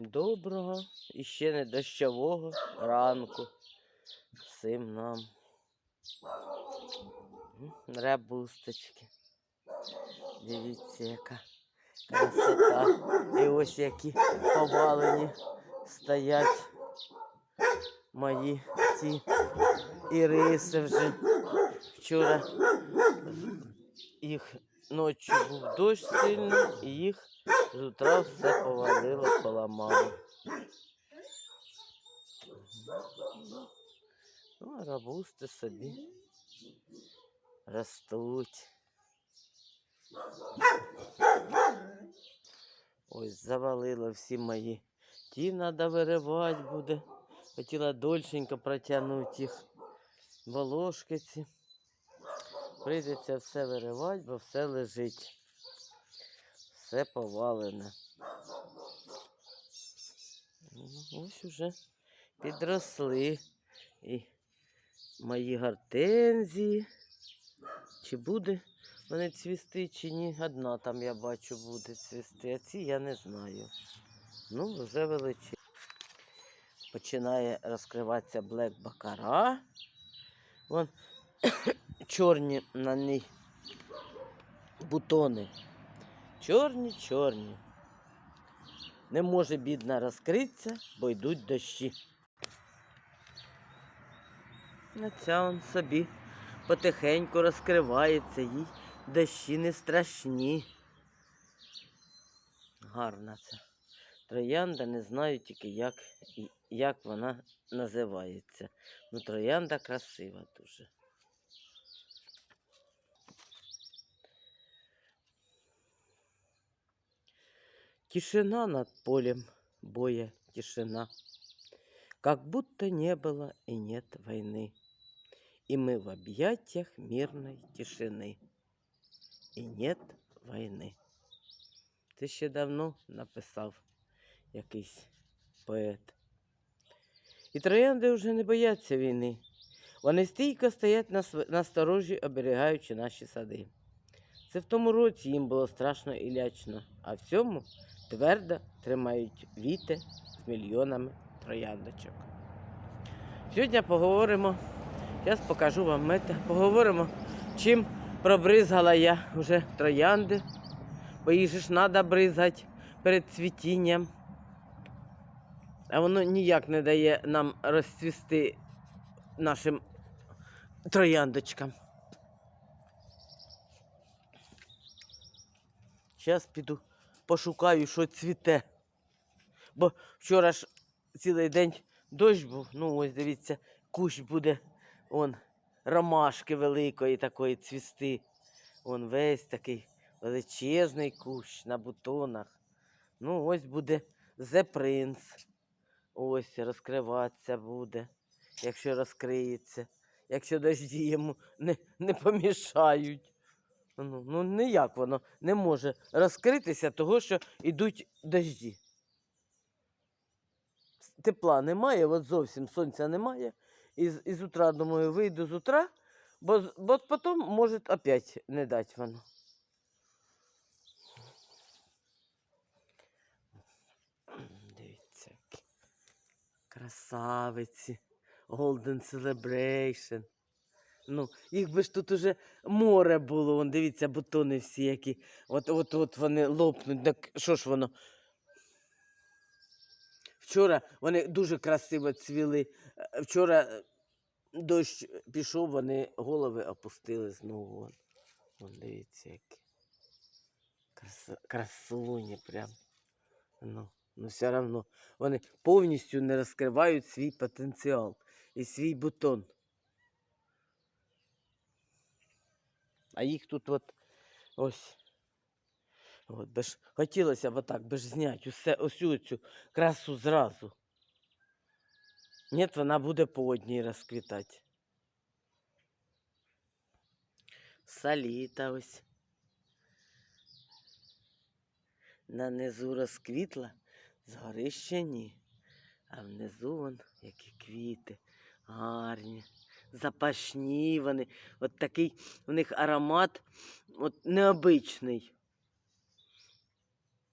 Доброго і ще не дощового ранку всім нам. М, Рябусточки. Дивіться, яка красота. І ось які повалені стоять мої ті іриси вже. Вчора їх ночі був дощ сильний, і їх з утра все повалило, поламало. Ну, а рабусти собі ростуть. Ось завалило всі мої. Ті треба виривати буде. Хотіла дольшенько протягнути їх волошки ці. Прийдеться все виривати, бо все лежить. Все повалене. Ну, ось уже підросли і мої гортензії. Чи буде вони цвісти, чи ні? Одна там я бачу буде цвісти, а ці я не знаю. Ну, вже величі. Починає розкриватися блек бакара. Вон чорні на ній бутони. Чорні, чорні. Не може бідна розкритися, бо йдуть дощі. А ця он собі потихеньку розкривається, їй дощі не страшні. Гарна ця троянда, не знаю тільки, як, як вона називається. Ну, троянда красива дуже. Тишина над полем боя, тишина. Как будто не было и нет войны. И мы в объятиях мирной тишины. І нет війни. Це ще давно написав якийсь поет. І троянди вже не бояться війни. Вони стійко стоять на, св- на сторожі, оберігаючи наші сади. Це в тому році їм було страшно і лячно, а в цьому твердо тримають віти з мільйонами трояндочок. Сьогодні поговоримо, зараз покажу вам мета, поговоримо, чим пробризгала я вже троянди, бо їх ж треба бризгати перед цвітінням. А воно ніяк не дає нам розцвісти нашим трояндочкам. Зараз піду пошукаю, що цвіте. Бо вчора ж цілий день дощ був. Ну, ось дивіться, кущ буде он, ромашки великої такої цвісти. Он весь такий величезний кущ на бутонах. Ну, ось буде The Prince. Ось розкриватися буде, якщо розкриється, якщо дожді йому не, не помішають. Ну, ну ніяк воно не може розкритися, того що йдуть дожді. Тепла немає, от зовсім сонця немає. І, і з утра, думаю, вийду з утра, бо, бо потім може опять не дати воно. Дивіться, красавиці. Golden Celebration. Ну, їх би ж тут уже море було. Вон, дивіться, бутони всі які. От, от, от вони лопнуть. Так що ж воно? Вчора вони дуже красиво цвіли. Е, Вчора е, дощ пішов, вони голови опустили знову. Вон, вон дивіться, які. Краса, красуні прям. Ну, ну все одно вони повністю не розкривають свій потенціал і свій бутон. А їх тут от ось. От, би ж, хотілося б отак би ж зняти усе, усю цю красу зразу. Ні, вона буде по одній розквітати. Саліта ось. На низу розквітла, згори ще ні. А внизу вон які квіти гарні, запашні вони, от такий у них аромат от необичний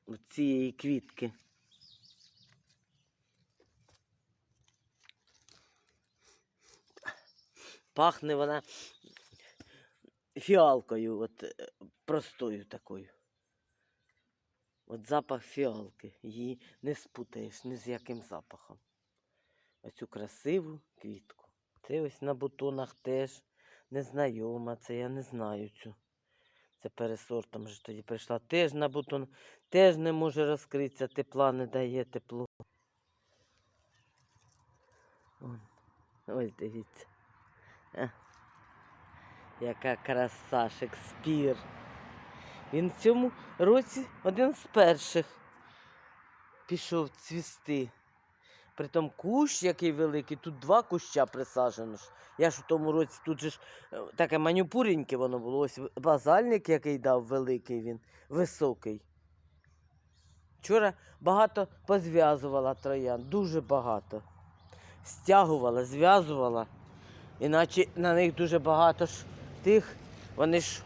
от цієї квітки. Пахне вона фіалкою, от е, простою такою. От запах фіалки, її не спутаєш ні з яким запахом. Оцю красиву квітку. Це ось на бутонах теж незнайома. Це я не знаю цю. Це пересортом вже тоді прийшла. Теж на бутон, теж не може розкритися, тепла не дає тепло. Ось дивіться. А. Яка краса, Шекспір. Він в цьому році один з перших пішов цвісти. Притом кущ, який великий, тут два куща присаджено. Я ж в тому році тут же ж е, таке манюпуреньке воно було. Ось базальник, який дав великий він, високий. Вчора багато позв'язувала троян, дуже багато. Стягувала, зв'язувала. Іначе на них дуже багато ж тих. Вони ж.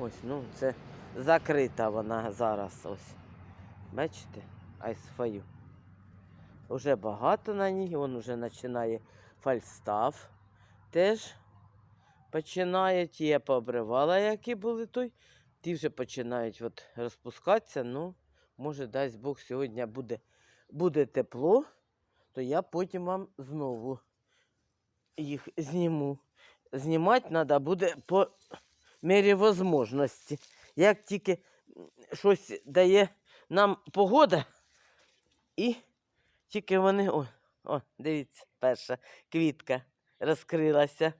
Ось, ну, це закрита вона зараз. Ось. Бачите? Айсфаю. Уже багато на ній, він вже починає фальстав. Теж починає, ті я пообривала, які були той. Ті вже починають от розпускатися. Ну, може, дасть Бог, сьогодні буде, буде тепло, то я потім вам знову їх зніму. Знімати треба буде по мірі можливості. Як тільки щось дає нам погода, і тільки вони. О, о, дивіться, перша квітка розкрилася.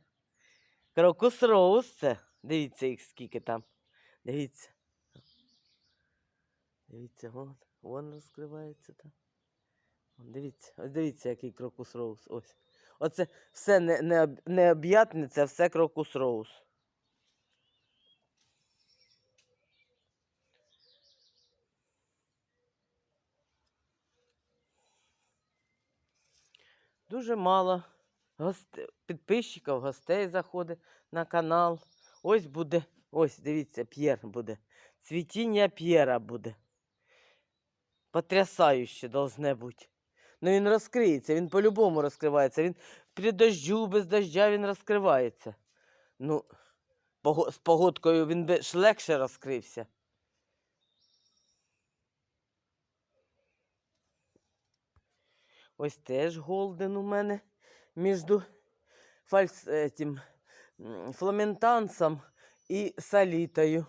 Крокус роуз це. Дивіться їх скільки там. Дивіться. Дивіться, вон, вон розкривається там. Дивіться, ось дивіться, який крокус роуз. Ось. Оце все не, не, це все крокус роуз. Дуже мало госте- підписчиків, гостей заходить на канал. Ось буде, ось дивіться, П'єр буде. Цвітіння П'єра буде. Потрясающе должне бути. Ну він розкриється, він по-любому розкривається. Він при дождю, без дождя він розкривається. Ну, з погодкою він би ж легше розкрився. Ось теж голден у мене між фальс, этим, м, фламентансом і салітою.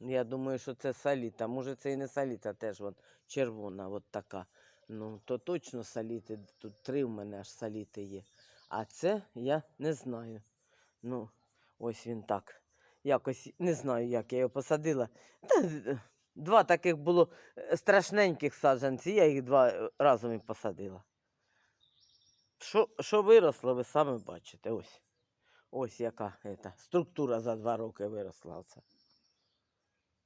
Я думаю, що це саліта. Може, це і не саліта, теж вон, червона, от така. Ну, то точно саліти. Тут три в мене аж саліти є. А це я не знаю. Ну, ось він так. Якось не знаю, як я його посадила. Та, е, два таких було е, страшненьких саджанців, я їх два е, разом і посадила. Що, що виросло, ви самі бачите. Ось. Ось яка ета, структура за два роки виросла. Оце.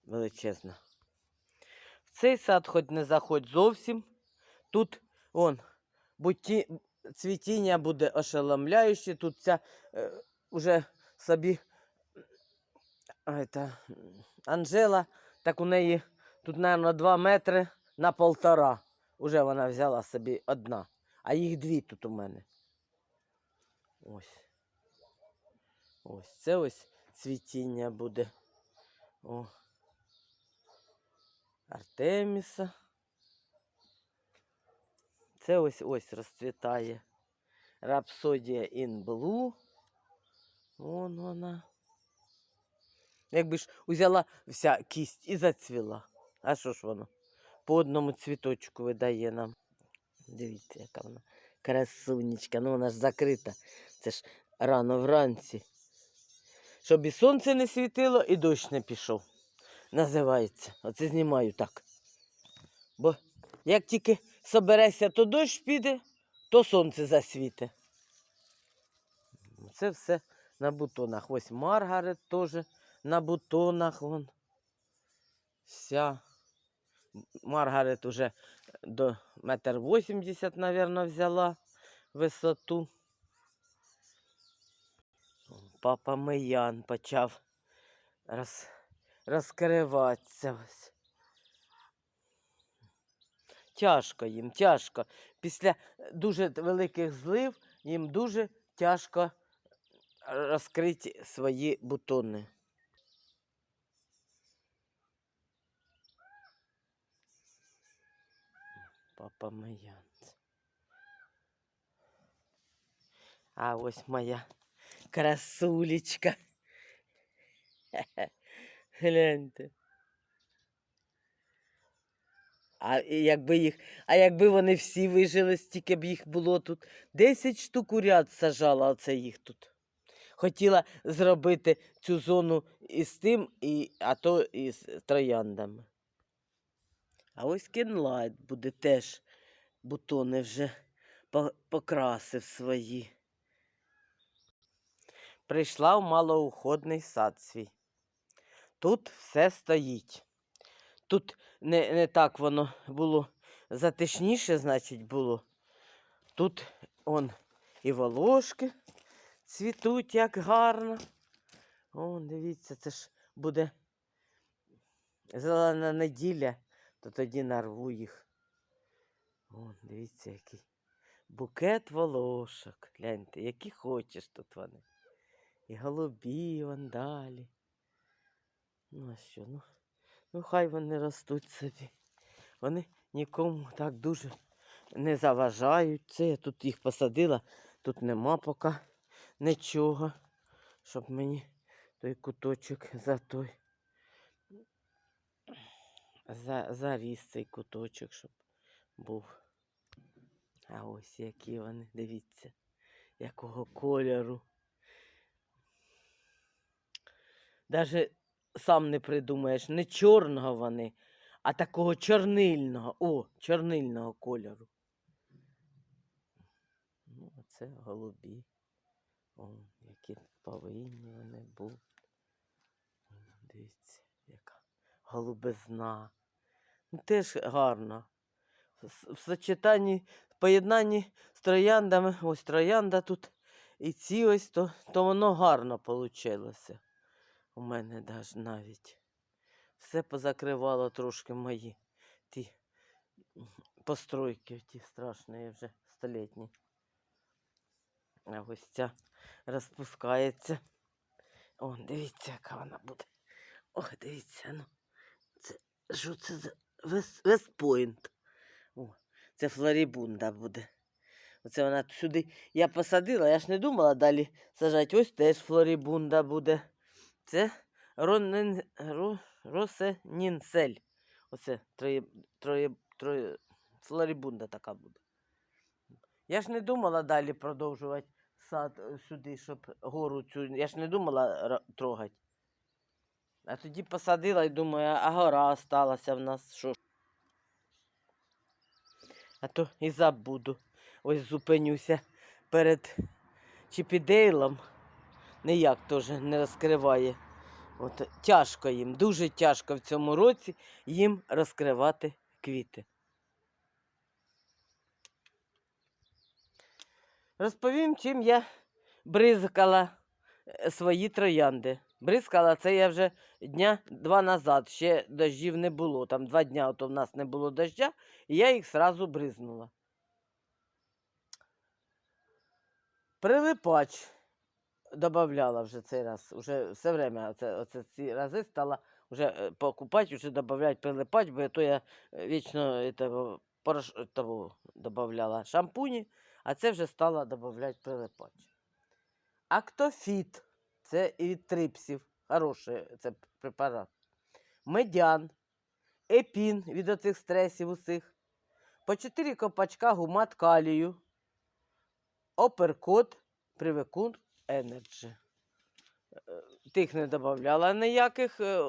Величезна. В цей сад хоч не заходь зовсім. Тут он, буті, цвітіння буде ошеломляюче. Тут ця е, уже собі ета, Анжела, так у неї тут, мабуть, 2 метри на полтора. Уже вона взяла собі одна. А їх дві тут у мене. Ось. Ось це ось цвітіння буде. О. Артеміса. Це ось ось розцвітає. Рапсодія in Blue. Вон вона. Якби ж узяла вся кість і зацвіла. А що ж воно? По одному цвіточку видає нам. Дивіться, яка вона красунечка. Ну вона ж закрита. Це ж рано вранці. Щоб і сонце не світило, і дощ не пішов. Називається. Оце знімаю так. Бо як тільки соберешся, то дощ піде, то сонце засвіте. Це все на бутонах. Ось Маргарет теж на бутонах. Вон. Вся. Маргарет уже до метр вісімдесят, мабуть, взяла висоту. Папа Миян почав роз, розкриватися. Тяжко їм, тяжко. Після дуже великих злив їм дуже тяжко розкрити свої бутони. Папа Маянц. А ось моя красулечка. Гляньте. А якби їх, а якби вони всі вижили, стільки б їх було тут. Десять штук у ряд сажала оце їх тут. Хотіла зробити цю зону із тим, і, а то із трояндами. А ось кенлайт буде теж бутони вже покрасив свої. Прийшла в малоуходний сад свій. Тут все стоїть. Тут не, не так воно було затишніше, значить, було. Тут он і волошки цвітуть як гарно. О, дивіться, це ж буде зелена неділя, то тоді нарву їх. О, дивіться, який букет волошок. Гляньте, які хочеш тут вони. І голубі, і вон далі. Ну, а що, ну, ну хай вони ростуть собі. Вони нікому так дуже не заважають. Це я тут їх посадила, тут нема поки нічого, щоб мені той куточок за той. За, заріс цей куточок, щоб був. А ось які вони, дивіться, якого кольору. Даже сам не придумаєш, не чорного вони, а такого чорнильного, о, чорнильного кольору. Ну, це голубі. О, які повинні вони бути. Дивіться, голубизна. Ну, теж гарно. В сочетанні, в поєднанні з трояндами, ось троянда тут, і ці ось, то, то воно гарно вийшло. У мене навіть. Все позакривало трошки мої ті постройки, ті страшні вже столітні. А ось ця розпускається. О, дивіться, яка вона буде. Ох, дивіться, ну. Що це за Вестпойнт. Це Флорібунда буде. Оце вона сюди. Я посадила, я ж не думала далі сажати. Ось теж Флорібунда буде. Це Ронен, Ро, Росенінсель. Оце троє, троє, троє, Флорібунда така буде. Я ж не думала далі продовжувати сад е, сюди, щоб гору цю. Я ж не думала трогати. А тоді посадила і думаю, а гора осталася в нас. Що? А то і забуду. Ось зупинюся перед Чіпідейлом. Ніяк теж не розкриває. От, тяжко їм, дуже тяжко в цьому році їм розкривати квіти. Розповім, чим я бризкала е, свої троянди. Бризкала це я вже дня два назад, ще дощів не було. Там два дня ото в нас не було доща, і я їх сразу бризнула. Прилипач додавала вже цей раз. Уже все время оце, оце ці рази стала вже е, покупати, вже додавати прилипач, бо то я е, вічно порош, того додавала шампуні, а це вже стала додавати прилипач. Актофіт це і від трипсів. Хороший це препарат. Медян, епін від оцих стресів усіх. По 4 копачка гумат калію. Оперкот, привикун, енерджі. Е, Тих не додавала ніяких е,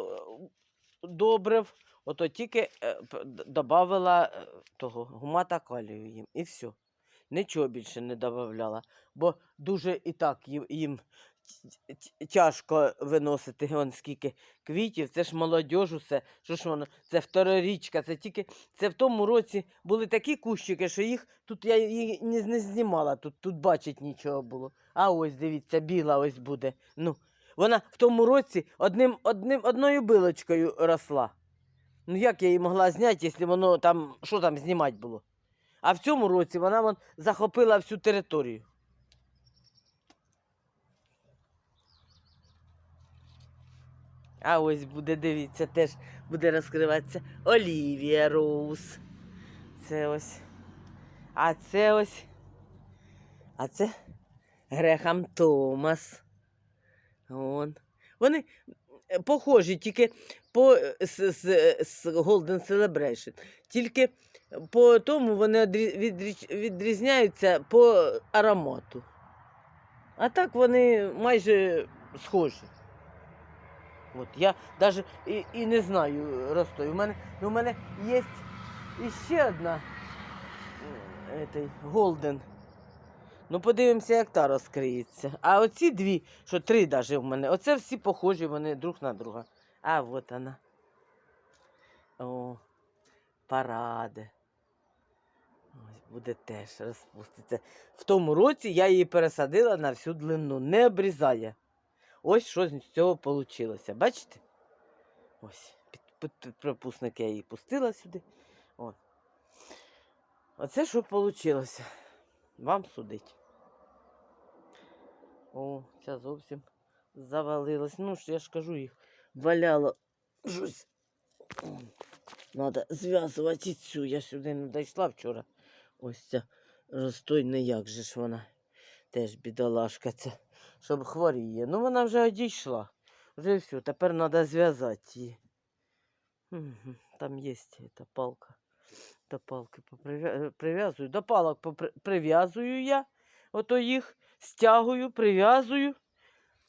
добрив, ото тільки е, додавала е, того гумата калію їм. І все. Нічого більше не додавала, бо дуже і так їм, тяжко виносити вон скільки квітів. Це ж молодіж усе. Що ж воно? Це второрічка, це тільки це в тому році були такі кущики, що їх тут я їх не, не знімала, тут, тут бачить нічого було. А ось дивіться, біла ось буде. Ну, вона в тому році одним, одним, одною билочкою росла. Ну як я її могла зняти, якщо воно там, що там знімати було? А в цьому році вона вон, захопила всю територію. А ось буде, дивіться, теж буде розкриватися Олівія Роуз. Це ось. А це ось. А це Грехам Томас. Вон. Вони е, похожі тільки по е, з, з, з Golden Celebration. Тільки по тому вони відрізняються по аромату. А так вони майже схожі. От я навіть і, і не знаю ростою. У мене, ну, у мене є іще одна е, Голден. Ну, подивимося, як та розкриється. А оці дві, що три навіть в мене, оце всі похожі вони друг на друга. А от вона. О, паради. Ось буде теж розпуститься. В тому році я її пересадила на всю длину, не обрізає. Ось що з цього вийшло. Бачите? Ось, під, пропускник я її пустила сюди. О. Оце що вийшло. Вам судить. О, ця зовсім завалилась. Ну ж я ж кажу, їх валяло щось. Надо зв'язувати цю. Я сюди не дійшла вчора. Ось ця розстойна, як же ж вона. Теж бідолашка ця, щоб хворіє. Ну вона вже одійшла. Вже все, тепер треба зв'язати її. Там є ця палка. До палки прив'язую. До палок прив'язую я. Ото їх стягую, прив'язую,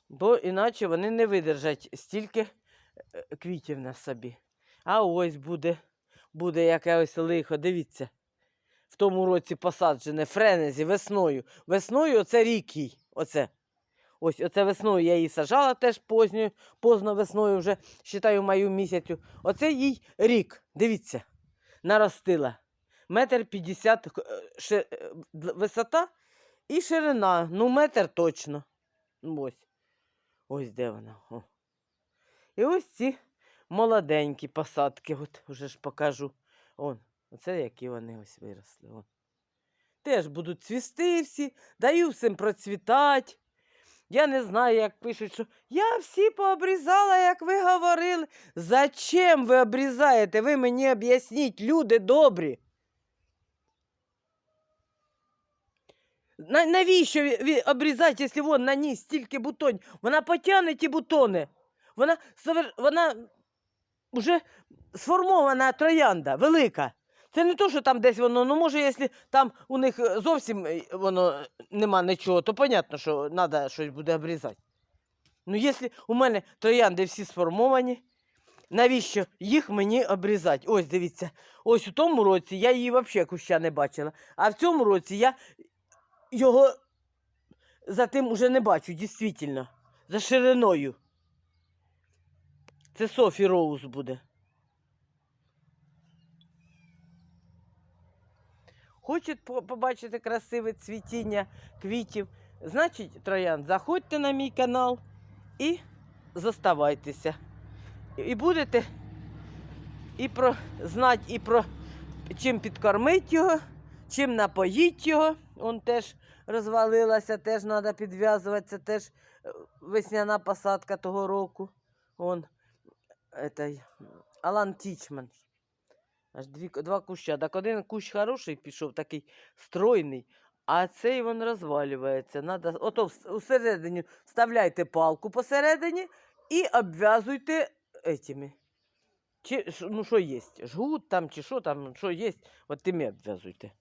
бо іначе вони не видержать стільки е, квітів на собі. А ось буде, буде якесь лихо. Дивіться. В тому році посаджене френезі весною. Весною оце рік їй. Оце. Ось оце весною я її сажала теж позньою, поздно весною вже, вважаю, маю місяцю. Оце їй рік. Дивіться наростила. Метр п'ятдесят е, ши- е, висота і ширина. Ну, метр точно. Ось. Ось де вона. О. І ось ці молоденькі посадки. От вже ж покажу. Он. Оце які вони ось виросли. Он. Теж будуть цвісти всі, даю всім процвітати. Я не знаю, як пишуть, що я всі пообрізала, як ви говорили. Зачем ви обрізаєте? Ви мені об'ясніть, люди добрі. Навіщо обрізати, якщо вон на ній стільки бутонів? Вона потягне ті бутони. Вона, вона вже сформована троянда, велика. Це не то, що там десь воно, ну може, якщо там у них е, зовсім е, воно нема нічого, то понятно, що треба щось буде обрізати. Ну, якщо у мене троянди всі сформовані, навіщо їх мені обрізати? Ось дивіться, ось у тому році я її взагалі куща не бачила. А в цьому році я його за тим уже не бачу, дійсно, за шириною. Це Софі Роуз буде. Хочуть побачити красиве цвітіння квітів, значить, троян, заходьте на мій канал і зоставайтеся. І будете і про знати, і про чим підкормити його, чим напоїть його. Он теж розвалилася, теж треба підв'язувати. Це теж е, весняна посадка того року. Он, этой, Алан Тічман. Аж дві, два куща. Так один кущ хороший пішов, такий стройний, а цей він розвалюється. Надо, ото вс- усередині вставляйте палку посередині і обв'язуйте этими. Чи, ну, що є? Жгут там, чи що там, що є, от тими обв'язуйте.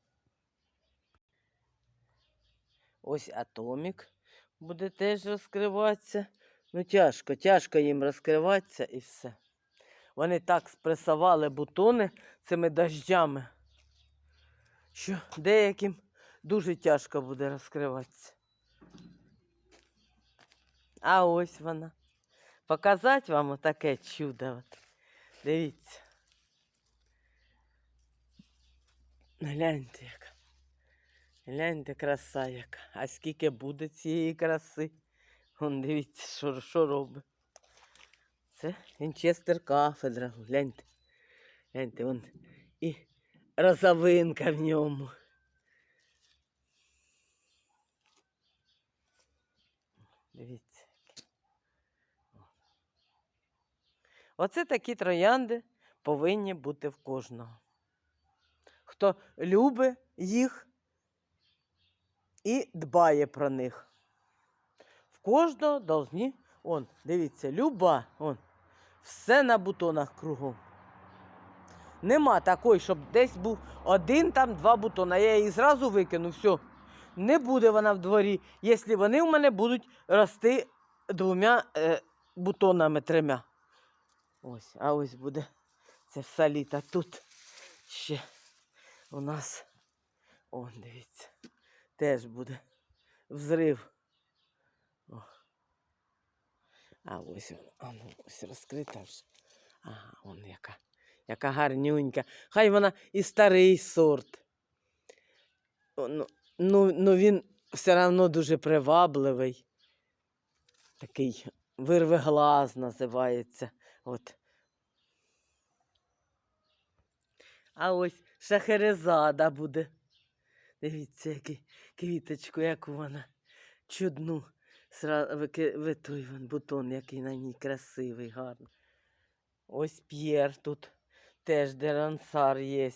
Ось атомік буде теж розкриватися. Ну, тяжко, тяжко їм розкриватися і все. Вони так спресували бутони цими дощами, що деяким дуже тяжко буде розкриватися. А ось вона. Показати вам отаке чудо. Дивіться. Гляньте яка. Гляньте, краса яка. А скільки буде цієї краси? Вон дивіться, що, що робить. Це Вінчестер кафедра. Гляньте. Гляньте, вон і розовинка в ньому. Дивіться. Оце такі троянди повинні бути в кожного. Хто любить їх і дбає про них. В кожного должні, он, дивіться, люба, он, все на бутонах кругом. Нема такої, щоб десь був один там, два бутона. Я її зразу викину, все. Не буде вона в дворі, якщо вони в мене будуть рости двома е, бутонами трьома. Ось, а ось буде це все літо. Тут ще у нас, он, дивіться, теж буде взрив. О. А ось вона, а ну, ось розкрита вже. Ага, он яка, яка гарнюнька. Хай вона і старий сорт. Ну, ну, ну він все одно дуже привабливий. Такий вирвиглаз називається. От. А ось шахерезада буде. Дивіться, який квіточку, яку вона чудну. Ви той вон бутон, який на ній красивий, гарний. Ось П'єр тут теж дерансар є.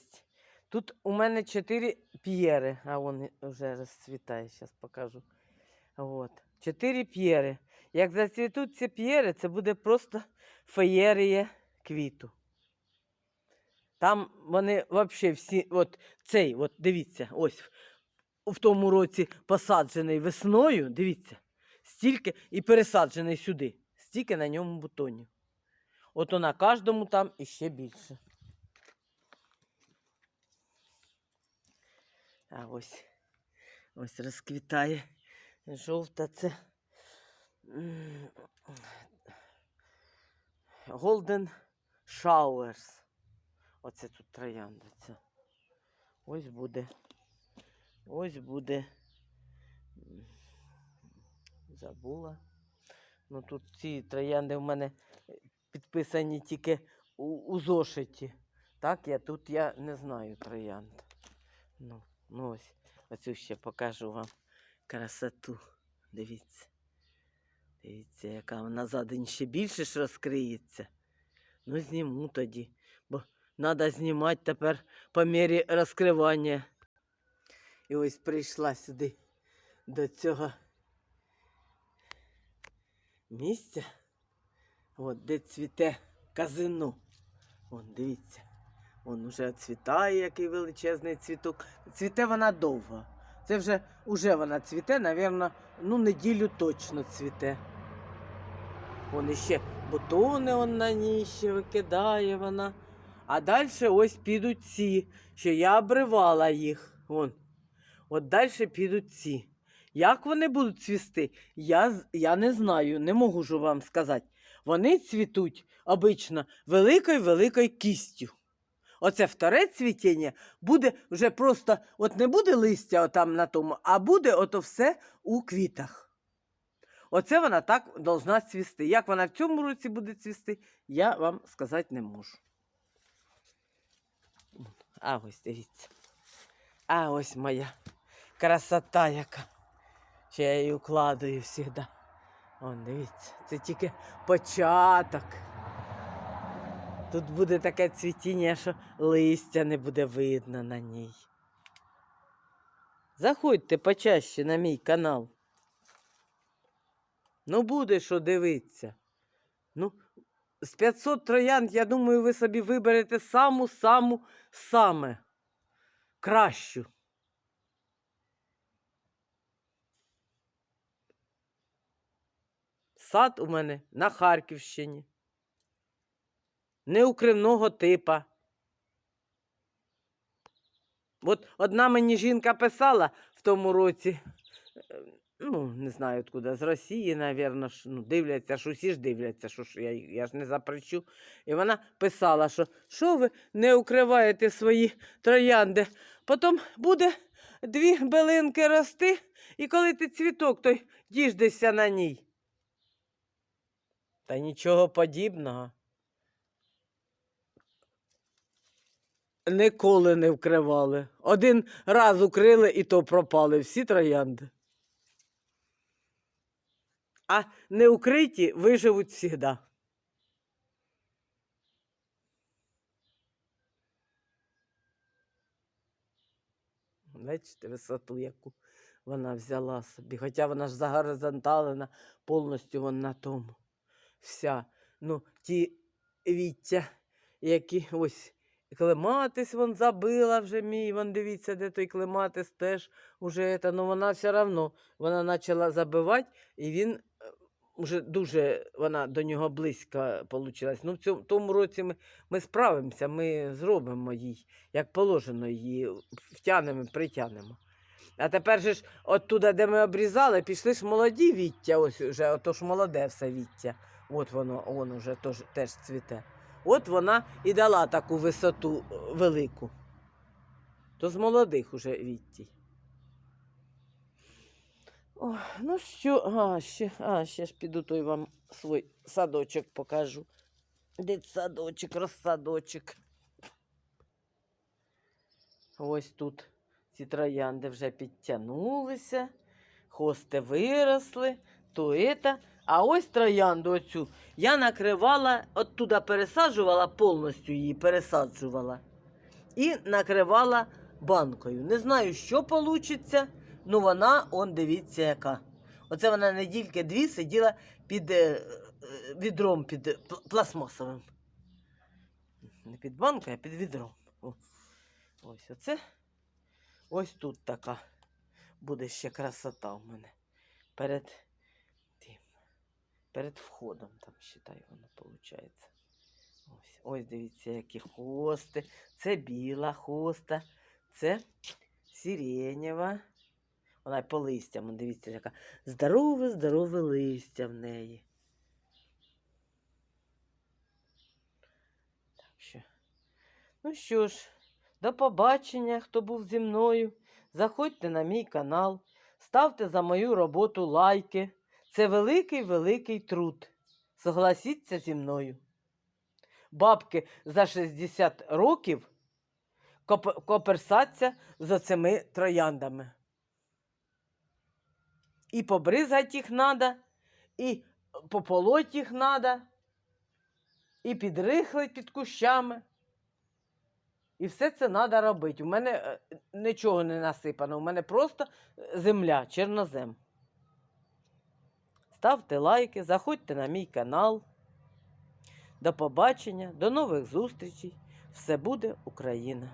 Тут у мене чотири п'єри, а вони вже розцвітає, зараз покажу. От. Чотири п'єри. Як зацвітуть ці п'єри, це буде просто феєрія квіту. Там вони взагалі всі, от цей, от дивіться, ось в тому році посаджений весною, дивіться, стільки і пересаджений сюди, стільки на ньому бутонів. От на кожному там іще більше. А ось, ось розквітає жовта це. Golden Showers. Оце тут троянда. Це. Ось буде. Ось буде. Забула. Ну тут ці троянди в мене е, підписані тільки у, у зошиті. Так, я тут я не знаю троянд. Ну, ну ось, оцю ще покажу вам красоту. Дивіться. Дивіться, яка вона за день ще більше ж розкриється. Ну, зніму тоді, бо треба знімати тепер по мірі розкривання. І ось прийшла сюди до цього місця, от, де цвіте казино. Вон, дивіться. Вон уже цвітає, який величезний цвіток. Цвіте вона довго. Це вже уже вона цвіте, напевно, ну, неділю точно цвіте. Вон іще бутони он на ній ще викидає вона. А далі ось підуть ці, що я обривала їх. Вон. От далі підуть ці. Як вони будуть цвісти, я, я не знаю, не можу ж вам сказати. Вони цвітуть обично великою-великою кістю. Оце вторе цвітіння буде вже просто, от не буде листя отам на тому, а буде ото все у квітах. Оце вона так должна цвісти. Як вона в цьому році буде цвісти, я вам сказати не можу. А ось дивіться. А ось моя красота яка. Що я її укладаю завжди. Вон, дивіться, це тільки початок. Тут буде таке цвітіння, що листя не буде видно на ній. Заходьте почаще на мій канал. Ну, буде що дивитися. Ну, з 500 троянд, я думаю, ви собі виберете саму-саму саме кращу. Сад у мене на Харківщині. Неукривного типа. От одна мені жінка писала в тому році, е, ну, не знаю откуда, з Росії, напевно, ну, дивляться, що всі ж дивляться, що я, я ж не запрещу. І вона писала, що що ви не укриваєте свої троянди. Потім буде дві билинки рости, і коли ти цвіток, той діждешся на ній. Та нічого подібного. Ніколи не вкривали. Один раз укрили і то пропали всі троянди. А неукриті виживуть завжди. Бачите, висоту, яку вона взяла собі, хоча вона ж загоризонталена повністю вон на тому. Вся. Ну, ті віття, які ось клематис вон забила вже мій. Вон дивіться, де той клематис теж уже це, ну вона все одно вона почала забивати, і він е, уже дуже вона до нього близько получилась. Ну, в цьому тому році ми, ми справимося, ми зробимо їй, як положено, її втягнемо, притягнемо. А тепер же ж оттуда, де ми обрізали, пішли ж молоді віття, ось уже, ото ж молоде все віття. От воно, воно вже теж, теж цвіте. От вона і дала таку висоту е, велику. То з молодих уже віттій. Ой, ну що, а, ще, а, ще ж піду той вам свій садочок покажу. Дитсадочок, розсадочок. Ось тут ці троянди вже підтягнулися, хости виросли, то это. А ось троянду оцю я накривала, оттуда пересаджувала, повністю її пересаджувала. І накривала банкою. Не знаю, що вийде, ну вона, он дивіться, яка. Оце вона недільки дві сиділа під е, е, відром, під пластмасовим. Не під банкою, а під відром. Ось оце. Ось тут така буде ще красота в мене. Перед. Перед входом, там, считай, воно виходить. Ось, ось дивіться, які хости. Це біла хоста, це сиренєва. Вона по листям, дивіться, яка здорове, здорове листя в неї. Так що. Ну що ж, до побачення, хто був зі мною. Заходьте на мій канал, ставте за мою роботу лайки. Це великий великий труд. Согласіться зі мною. Бабки за 60 років коп- коперсаться за цими трояндами. І побризати їх треба, і пополоть їх треба, і підрихлить під кущами. І все це треба робити. У мене е, нічого не насипано, у мене просто земля, чорнозем. Ставте лайки, заходьте на мій канал. До побачення, до нових зустрічей. Все буде Україна!